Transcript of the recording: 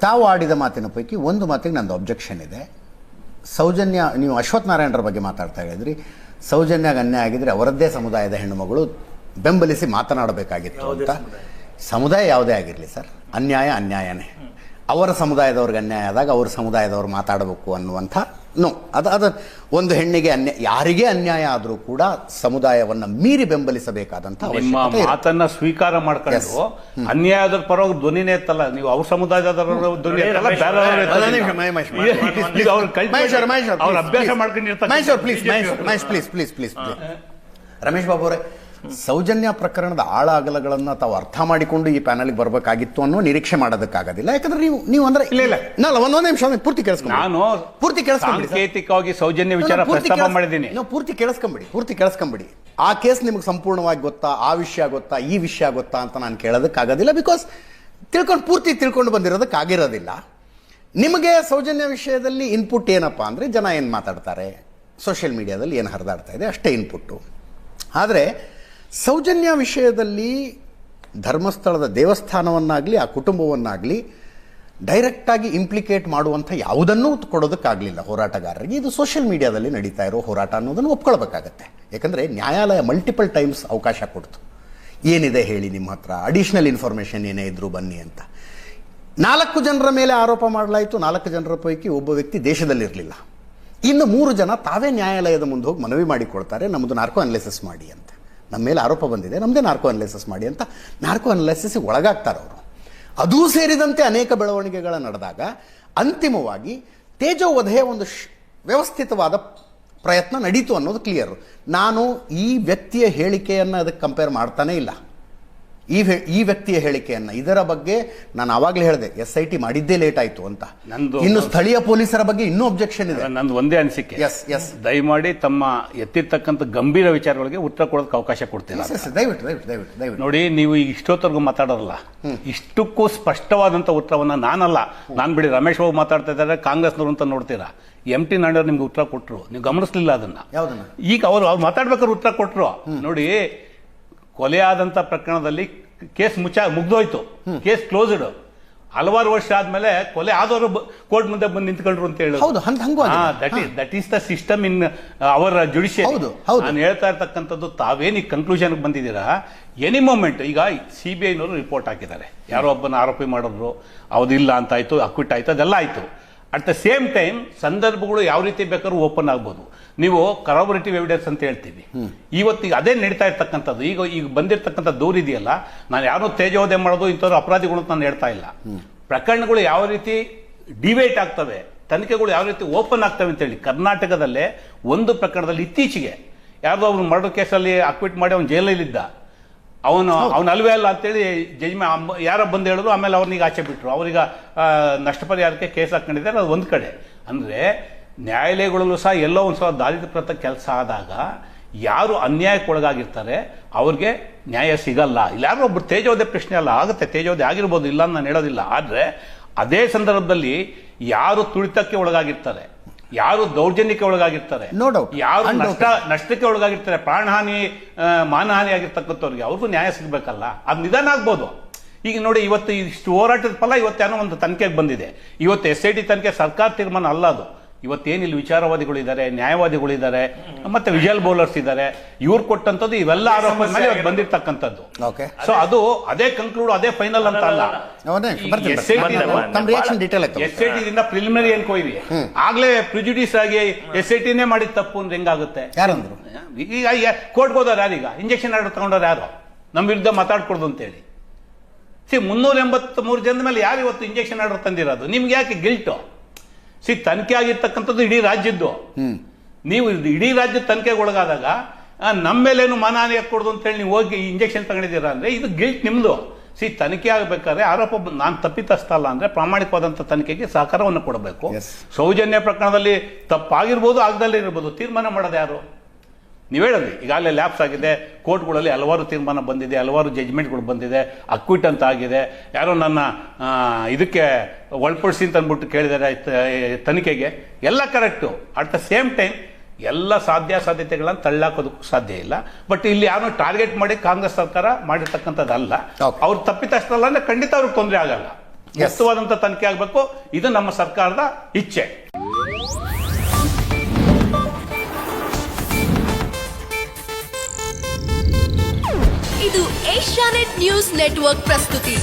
ತಾವು ಆಡಿದ ಮಾತಿನ ಪೈಕಿ ಒಂದು ಮಾತಿಗೆ ನಂದು ಅಬ್ಜೆಕ್ಷನ್ ಇದೆ. ಸೌಜನ್ಯ ನೀವು ಅಶ್ವಥ್ ನಾರಾಯಣರ ಬಗ್ಗೆ ಮಾತಾಡ್ತಾ ಹೇಳಿದ್ರಿ. ಸೌಜನ್ಯಾಗ ಅನ್ಯಾಯ ಆಗಿದ್ರೆ ಅವರದ್ದೇ ಸಮುದಾಯದ ಹೆಣ್ಣುಮಗಳು ಬೆಂಬಲಿಸಿ ಮಾತನಾಡಬೇಕಾಗಿತ್ತು ಅಂತ. ಸಮುದಾಯ. ಯಾವುದೇ ಆಗಿರಲಿ ಸರ್. ಅನ್ಯಾಯ ಅನ್ಯಾಯನೇ. ಅವರ ಸಮುದಾಯದವ್ರಿಗೆ ಅನ್ಯಾಯ ಆದಾಗ ಅವ್ರ ಸಮುದಾಯದವ್ರು ಮಾತಾಡಬೇಕು ಅನ್ನುವಂಥ ನೋ ಅದು ಅದು ಒಂದು ಹೆಣ್ಣಿಗೆ ಅನ್ಯ ಯಾರಿಗೇ ಅನ್ಯಾಯ ಆದರೂ ಕೂಡ ಸಮುದಾಯವನ್ನು ಮೀರಿ ಬೆಂಬಲಿಸಬೇಕಾದಂತಹ ನಿಮ್ಮ ಅವಶ್ಯಕತೆ ಇದೆ. ಮಾತನ್ನ ಸ್ವೀಕಾರ ಮಾಡ್ಕೊಂಡು ಅನ್ಯಾಯದ ಪರವಾಗಿ ಧ್ವನಿನೇ ಎತ್ತಲ್ಲ. ನೀವು ಅವ್ರ ಸಮುದಾಯದವರ ಧ್ವನಿ ಅವ್ರ ಅಭ್ಯಾಸ ಮಾಡ್ಕೊಂಡಿರ್ತಾರೆ. please, please. ರಮೇಶ್ ಬಾಬು ಅವರೇ ಸೌಜನ್ಯ ಪ್ರಕರಣದ ಆಳ ಅಗಲಗಳನ್ನ ತಾವು ಅರ್ಥ ಮಾಡಿಕೊಂಡು ಈ ಪ್ಯಾನಲ್ಗೆ ಬರಬೇಕಾಗಿತ್ತು ಅನ್ನೋ ನಿರೀಕ್ಷೆ ಮಾಡೋದಕ್ಕಾಗೋದಿಲ್ಲ. ಯಾಕಂದ್ರೆ ನೀವು ನೀವು ಅಂದ್ರೆ ಇಲ್ಲ, ಇಲ್ಲ. ನಲ್ಲ ಒಂದೊಂದು ನಿಮಿಷ ಪೂರ್ತಿ ಕೇಳಿಸ್ಕೊಂಡು ನಾನು ಪೂರ್ತಿ. ಸಾಂಕೇತಿಕವಾಗಿ ಸೌಜನ್ಯ ವಿಚಾರ ನಾನು ಪ್ರಸ್ತಾಪ ಮಾಡಿದ್ದೀನಿ. ನಾವು ಪೂರ್ತಿ ಕೇಳಿಸ್ಕೊಂಬಿಡಿ ಪೂರ್ತಿ ಕೇಳಿಸ್ಕೊಂಬಿಡಿ. ಆ ಕೇಸ್ ನಿಮ್ಗೆ ಸಂಪೂರ್ಣವಾಗಿ ಗೊತ್ತಾ ಆ ವಿಷಯ ಗೊತ್ತಾ ಈ ವಿಷಯ ಗೊತ್ತಾ ಅಂತ ನಾನು ಕೇಳೋದಕ್ಕಾಗೋದಿಲ್ಲ ಬಿಕಾಸ್ ತಿಳ್ಕೊಂಡು ಪೂರ್ತಿ ತಿಳ್ಕೊಂಡು ಬಂದಿರೋದಕ್ಕಾಗಿರೋದಿಲ್ಲ. ನಿಮಗೆ ಸೌಜನ್ಯ ವಿಷಯದಲ್ಲಿ ಇನ್ಪುಟ್ ಏನಪ್ಪ ಅಂದರೆ ಜನ ಏನು ಮಾತಾಡ್ತಾರೆ? ಸೋಷಿಯಲ್ ಮೀಡಿಯಾದಲ್ಲಿ ಏನು ಹರಿದಾಡ್ತಾ ಇದೆ? ಅಷ್ಟೇ ಇನ್ಪುಟ್ಟು ಆದರೆ ಸೌಜನ್ಯ ವಿಷಯದಲ್ಲಿ ಧರ್ಮಸ್ಥಳದ ದೇವಸ್ಥಾನವನ್ನಾಗಲಿ, ಆ ಕುಟುಂಬವನ್ನಾಗಲಿ ಡೈರೆಕ್ಟಾಗಿ ಇಂಪ್ಲಿಕೇಟ್ ಮಾಡುವಂಥ ಯಾವುದನ್ನೂ ಕೊಡೋದಕ್ಕಾಗಲಿಲ್ಲ ಹೋರಾಟಗಾರರಿಗೆ. ಇದು ಸೋಷಿಯಲ್ ಮೀಡಿಯಾದಲ್ಲಿ ನಡೀತಾ ಇರೋ ಹೋರಾಟ ಅನ್ನೋದನ್ನು ಒಪ್ಕೊಳ್ಬೇಕಾಗತ್ತೆ. ಯಾಕಂದರೆ ನ್ಯಾಯಾಲಯ ಮಲ್ಟಿಪಲ್ ಟೈಮ್ಸ್ ಅವಕಾಶ ಕೊಡ್ತು. ಏನಿದೆ ಹೇಳಿ ನಿಮ್ಮ ಹತ್ರ? ಅಡಿಷ್ನಲ್ ಇನ್ಫಾರ್ಮೇಷನ್ ಏನೇ ಇದ್ದರೂ ಬನ್ನಿ ಅಂತ. ನಾಲ್ಕು ಜನರ ಮೇಲೆ ಆರೋಪ ಮಾಡಲಾಯಿತು. ನಾಲ್ಕು ಜನರ ಪೈಕಿ ಒಬ್ಬ ವ್ಯಕ್ತಿ ದೇಶದಲ್ಲಿರಲಿಲ್ಲ. ಇನ್ನು ಮೂರು ಜನ ತಾವೇ ನ್ಯಾಯಾಲಯದ ಮುಂದೆ ಹೋಗಿ ಮನವಿ ಮಾಡಿಕೊಳ್ತಾರೆ. ನಮ್ಮದು ನಾರ್ಕೋ ಅನಾಲಿಸಿಸ್ ಮಾಡಿ ಅಂತ. ನಮ್ಮ ಮೇಲೆ ಆರೋಪ ಬಂದಿದೆ ನಮ್ಮದೇ ನಾರ್ಕೋ ಅನಲೈಸಿಸ್ ಮಾಡಿ ಅಂತ ನಾರ್ಕೋ ಅನಲೈಸಿಸ್ಗೆ ಒಳಗಾಗ್ತಾರೆ ಅವರು. ಅದೂ ಸೇರಿದಂತೆ ಅನೇಕ ಬೆಳವಣಿಗೆಗಳ ನಡೆದಾಗ ಅಂತಿಮವಾಗಿ ತೇಜೋವಧೆಯ ಒಂದು ಶ್- ವ್ಯವಸ್ಥಿತವಾದ ಪ್ರಯತ್ನ ನಡೀತು ಅನ್ನೋದು ಕ್ಲಿಯರ್ ನಾನು ಈ ವ್ಯಕ್ತಿಯ ಹೇಳಿಕೆಯನ್ನು ಅದಕ್ಕೆ ಕಂಪೇರ್ ಮಾಡ್ತಾನೇ ಇಲ್ಲ. ಈ ಈ ವ್ಯಕ್ತಿಯ ಹೇಳಿಕೆಯನ್ನು ಇದರ ಬಗ್ಗೆ ನಾನು ಆವಾಗಲೇ ಹೇಳಿದೆ ಎಸ್ ಐ ಟಿ ಮಾಡಿದ್ದೇ ಲೇಟ್ ಆಯಿತು ಅಂತ. ನಂದು- ಇನ್ನು ಸ್ಥಳೀಯ ಪೊಲೀಸರ ಬಗ್ಗೆ ಇನ್ನೂ ಅಬ್ಜೆಕ್ಷನ್ ಇದೆ. ನಂದು ಒಂದೇ ಅನಿಸಿಕೆ. ಎಸ್ ಎಸ್ ದಯಮಾಡಿ ತಮ್ಮ ಎತ್ತಿರ್ತಕ್ಕಂಥ ಗಂಭೀರ ವಿಚಾರಗಳಿಗೆ ಉತ್ತರ ಕೊಡೋದಕ್ಕೆ ಅವಕಾಶ ಕೊಡ್ತೀನಿ ಎಸ್, ಎಸ್, ದಯವಿಟ್ಟು ದಯವಿಟ್ಟು ದಯವಿಟ್ಟು ದಯವಿಟ್ಟು. ನೋಡಿ ನೀವು ಈಗ ಇಷ್ಟೊತ್ತವರೆಗೂ ಮಾತಾಡೋದಲ್ಲ. ಇಷ್ಟಕ್ಕೂ ಸ್ಪಷ್ಟವಾದಂಥ ಉತ್ತರವನ್ನ ನಾನಲ್ಲ. ನಾನು ಬಿಡಿ ರಮೇಶ್ ಬಾಬು ಮಾತಾಡ್ತಾ ಇದ್ದಾರೆ ಕಾಂಗ್ರೆಸ್ನವರು ಅಂತ ನೋಡ್ತೀರಾ? ಎಂ ಟಿ ನಾಯ್ಡು ನಿಮ್ಗೆ ಉತ್ತರ ಕೊಟ್ಟರು ನೀವು ಗಮನಿಸ್ಲಿಲ್ಲ ಅದನ್ನ. ಯಾವುದನ್ನ? ಈಗ ಅವರು ಅವ್ರು ಮಾತಾಡ್ಬೇಕಾದ್ರೆ ಉತ್ತರ ಕೊಟ್ಟರು ನೋಡಿ ಕೊಲೆ ಪ್ರಕರಣದಲ್ಲಿ ಕೇಸ್ ಮುಚ್ಚ ಮುಗ್ದೋಯ್ತು. Case closed. ಹಲವಾರು ವರ್ಷ ಆದ್ಮೇಲೆ ಕೊಲೆ ಆದವರು ಕೋರ್ಟ್ ಮುಂದೆ ಬಂದು ನಿಂತ್ಕೊಂಡ್ರು ಅಂತ ಹೇಳಿ ಹೌದು. That is that is the system in ಅವರ ಹೌದು. ನಾನು ಹೇಳ್ತಾ ಇರ್ತಕ್ಕಂಥದ್ದು ತಾವೇನು ಈ ಕನ್ಕ್ಲೂಷನ್ ಬಂದಿದ್ದೀರಾ? ಎನಿ ಮೂಮೆಂಟ್ ಈಗ ಸಿ ಬಿ ಐನವರು ರಿಪೋರ್ಟ್ ಹಾಕಿದ್ದಾರೆ. ಯಾರೋ ಒಬ್ಬನ ಆರೋಪಿ ಮಾಡಿದ್ರು ಇಲ್ಲ ಅಂತ ಆಯ್ತು ಅಕ್ವಿಟ್ ಆಯ್ತು ಅದೆಲ್ಲ ಆಯ್ತು. ಅಟ್ ದ ಸೇಮ್ ಟೈಮ್ ಸಂದರ್ಭಗಳು ಯಾವ ರೀತಿ ಬೇಕಾದ್ರೂ ಓಪನ್ ಆಗ್ಬೋದು. ನೀವು ಕರಾಬರೇಟಿವ್ ಎವಿಡೆನ್ಸ್ ಅಂತ ಹೇಳ್ತೀವಿ. ಇವತ್ತಿಗೆ ಅದೇ ನಡೀತಾ ಇರ್ತಕ್ಕಂಥದ್ದು. ಈಗ ಈಗ ಬಂದಿರತಕ್ಕಂಥ ದೂರ ಇದೆಯಲ್ಲ ನಾನು ಯಾರು ತೇಜೋದಯ ಮಾಡೋದು ಇಂಥವ್ರು ಅಪರಾಧಿಗಳು ನಾನು ಹೇಳ್ತಾ ಇಲ್ಲ. ಪ್ರಕರಣಗಳು ಯಾವ ರೀತಿ ಡಿವೇಟ್ ಆಗ್ತವೆ ತನಿಖೆಗಳು ಯಾವ ರೀತಿ ಓಪನ್ ಆಗ್ತವೆ ಅಂತೇಳಿ ಕರ್ನಾಟಕದಲ್ಲೇ ಒಂದು ಪ್ರಕರಣದಲ್ಲಿ ಇತ್ತೀಚೆಗೆ ಯಾರ್ದೋ ಅವ್ನು ಮರ್ಡರ್ ಕೇಸಲ್ಲಿ ಅಕ್ವಿಟ್ ಮಾಡಿ ಅವ್ನು ಜೈಲಲ್ಲಿದ್ದ ಅವನು ಅವ್ನ ಅಲ್ವೇ ಅಲ್ಲ ಅಂತೇಳಿ ಜಜ್ಮೆ ಯಾರ ಬಂದು ಹೇಳಿದ್ರು ಆಮೇಲೆ ಅವ್ರನ್ನೀಗ ಆಚೆ ಬಿಟ್ಟರು ಅವ್ರೀಗ ನಷ್ಟಪರಿಹಾರಕ್ಕೆ ನಷ್ಟ ಪರಿಹಾರಕ್ಕೆ ಕೇಸ್ ಹಾಕೊಂಡಿದ್ದಾರೆ ಅದು ಒಂದು ಕಡೆ. ಅಂದರೆ ನ್ಯಾಯಾಲಯಗಳಲ್ಲೂ ಸಹ ಎಲ್ಲೋ ಒಂದು ಸಲ ದಾರಿದ್ರ್ಯಪ್ರತ ಕೆಲಸ ಆದಾಗ ಯಾರು ಅನ್ಯಾಯಕ್ಕೊಳಗಾಗಿರ್ತಾರೆ ಅವ್ರಿಗೆ ನ್ಯಾಯ ಸಿಗಲ್ಲ. ಇಲ್ಲ ಯಾರೋ ಒಬ್ರು ತೇಜೋದೆ ಪ್ರಶ್ನೆ ಅಲ್ಲ ಆಗುತ್ತೆ ತೇಜೋದೆ ಆಗಿರ್ಬೋದು ಇಲ್ಲ ಅಂತ ನಾನು ಹೇಳೋದಿಲ್ಲ. ಆದರೆ ಅದೇ ಸಂದರ್ಭದಲ್ಲಿ ಯಾರು ತುಳಿತಕ್ಕೆ ಒಳಗಾಗಿರ್ತಾರೆ? ಯಾರು ದೌರ್ಜನ್ಯಕ್ಕೆ ಒಳಗಾಗಿರ್ತಾರೆ. ಯಾರು. ನಷ್ಟ ನಷ್ಟಕ್ಕೆ ಒಳಗಾಗಿರ್ತಾರೆ? ಪ್ರಾಣಹಾನಿ ಮಾನಹಾನಿ ಆಗಿರ್ತಕ್ಕಂಥವ್ರಿಗೆ ಅವ್ರಿಗೂ ನ್ಯಾಯ ಸಿಗಬೇಕಲ್ಲ? ಅದು ನಿಧಾನ ಆಗ್ಬೋದು. ಈಗ ನೋಡಿ ಇವತ್ತು ಇಷ್ಟು ಹೋರಾಟದ ಫಲ ಇವತ್ತೇನೋ ಒಂದು ತನಿಖೆಗೆ ಬಂದಿದೆ. ಇವತ್ತು ಎಸ್ ಐ ಟಿ ತನಿಖೆ ಸರ್ಕಾರ ತೀರ್ಮಾನ ಅಲ್ಲ ಅದು. ಇವತ್ತೇನಿಲ್ಲಿ ವಿಚಾರವಾದಿಗಳಿದ್ದಾರೆ ನ್ಯಾಯವಾದಿಗಳಿದ್ದಾರೆ ಮತ್ತೆ ವಿಜಲ್ ಬೌಲರ್ಸ್ ಇದ್ದಾರೆ ಇವ್ರು ಕೊಟ್ಟಂತದ್ದು ಇವೆಲ್ಲ ಆರೋಪ ಮೇಲೆ ಇವತ್ತು ಬಂದಿರ್ತಕ್ಕಂಥದ್ದು. ಓಕೆ ಸೊ ಅದು ಅದೇ ಕನ್ಕ್ಲೂಡ್ ಅದೇ ಫೈನಲ್ ಅಂತ ಅಲ್ಲ. ಎಸ್ ಐ ಟಿದಿಂದ ಪ್ರಿಲಿಮಿನರಿ ಎನ್ಕ್ವೈರಿ ಆಗ್ಲೇ ಪ್ರಿಜುಡಿಸ್ ಆಗಿ ಎಸ್ ಐ ಟಿನೇ ಮಾಡಿದ ತಪ್ಪು ಅಂದ್ರೆ ಹೆಂಗಾಗುತ್ತೆ? ಯಾರಂದ್ರು? ಈಗ ಕೋರ್ಟ್ ಹೋದವ್ರು ಯಾರೀಗ ಇಂಜೆಕ್ಷನ್ ಆರ್ಡರ್ ತಗೊಂಡವ್ರು ಯಾರು? ನಮ್ಮ ವಿರುದ್ಧ ಮಾತಾಡ್ಕೊಡ್ದು ಅಂತೇಳಿ. ಸಿ ಮುನ್ನೂರ ಎಂಬತ್ತ್ ಮೂರು ಜನದ ಮೇಲೆ ಯಾರು ಇವತ್ತು ಇಂಜೆಕ್ಷನ್ ಆರ್ಡರ್ ತಂದಿರೋದು? ನಿಮ್ಗೆ ಯಾಕೆ ಗಿಲ್ಟು ಸಿ ತನಿಖೆ ಆಗಿರ್ತಕ್ಕಂಥದ್ದು ಇಡೀ ರಾಜ್ಯದ್ದು. ನೀವು ಇಡೀ ರಾಜ್ಯದ ತನಿಖೆಗೆ ಒಳಗಾದಾಗ ನಮ್ಮ ಮೇಲೇನು ಮಾನಹಾನಿ ಅಂತ ಅಂತೇಳಿ ನೀವು ಹೋಗಿ ಇಂಜೆಕ್ಷನ್ ತಗೊಂಡಿದ್ದೀರಾ ಅಂದರೆ ಇದು ಗಿಲ್ಟ್ ನಿಮ್ಮದು ಸಿ ತನಿಖೆ ಆಗಬೇಕಾದ್ರೆ ಆರೋಪ ನಾನು ತಪ್ಪಿತಸ್ಥ ಅಂದರೆ ಅಂದ್ರೆ ಪ್ರಾಮಾಣಿಕವಾದಂಥ ತನಿಖೆಗೆ ಸಹಕಾರವನ್ನು ಕೊಡಬೇಕು. ಸೌಜನ್ಯ ಪ್ರಕರಣದಲ್ಲಿ ತಪ್ಪಾಗಿರ್ಬೋದು ಆಗದಲ್ಲೇ ಇರ್ಬೋದು ತೀರ್ಮಾನ ಮಾಡೋದು ಯಾರು? ನೀವು ಹೇಳಿದ್ರಿ ಈಗಾಗಲೇ ಲ್ಯಾಪ್ಸ್ ಆಗಿದೆ ಕೋರ್ಟ್ಗಳಲ್ಲಿ ಹಲವಾರು ತೀರ್ಮಾನ ಬಂದಿದೆ ಹಲವಾರು ಜಜ್ಮೆಂಟ್ಗಳು ಬಂದಿದೆ ಅಕ್ವಿಟ್ ಅಂತ ಆಗಿದೆ. ಯಾರೋ ನನ್ನ ಇದಕ್ಕೆ ಒಳಪಡಿಸಿ ಅಂತ ಅಂದ್ಬಿಟ್ಟು ಕೇಳಿದ್ದಾರೆ ತನಿಖೆಗೆ. ಎಲ್ಲ correct at the same time ಎಲ್ಲ ಸಾಧ್ಯ ಸಾಧ್ಯತೆಗಳನ್ನು ತಳ್ಳಾಕೋದಕ್ಕೂ ಸಾಧ್ಯ ಇಲ್ಲ. ಬಟ್ ಇಲ್ಲಿ ಯಾರು ಟಾರ್ಗೆಟ್ ಮಾಡಿ ಕಾಂಗ್ರೆಸ್ ಸರ್ಕಾರ ಮಾಡಿರ್ತಕ್ಕಂಥದ್ದಲ್ಲ. ಅವ್ರು ಅಂದ್ರೆ ಖಂಡಿತ ಅವ್ರಿಗೆ ತೊಂದರೆ ಆಗಲ್ಲ. ಮುಕ್ತವಾದಂತ ತನಿಖೆ ಆಗಬೇಕು. ಇದು ನಮ್ಮ ಸರ್ಕಾರದ ಇಚ್ಛೆ. Alternate news network ప్రస్తుతి.